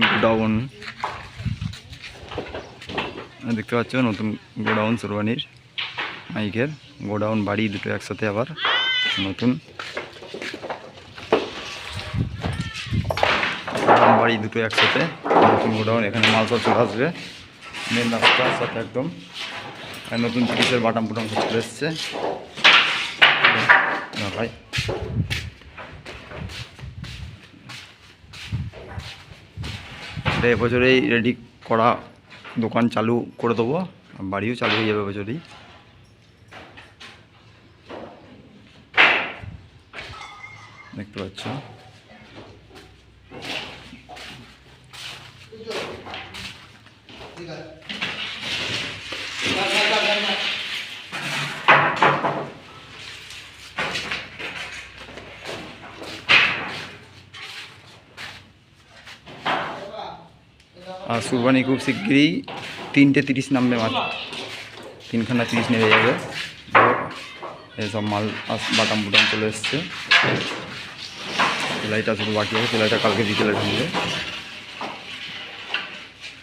Godown. দেখতে পাচ্ছ, নতুন গোডাউন সুরবানির মাইকের। গোডাউন, বাড়ি দুটো একসাথে আবার নতুন। বাড়ি দুটো একসাথে নতুন গোডাউন। এখানে মাল সব চলে আসবে। মেন রাস্তার সাথে একদম। নতুন পিসের বাটাম সব চলে এসছে। ভাই। এটা এবছরেই রেডি করা দোকান চালু করে দেবো। বাড়িও চালু হয়ে যাবে এবছরেই। দেখতে পাচ্ছ। আর সুরবানি খুব শিগগিরই তিনটে তিরিশ নামবে মাত্র। তিনখানা তিরিশ নেমে যাবে। এসব মাল বাটাম বুটাম চলে এসছে। সেলাইটা শুধু বাকি আছে, সেলাইটা কালকে বিকেলে ঢুকবে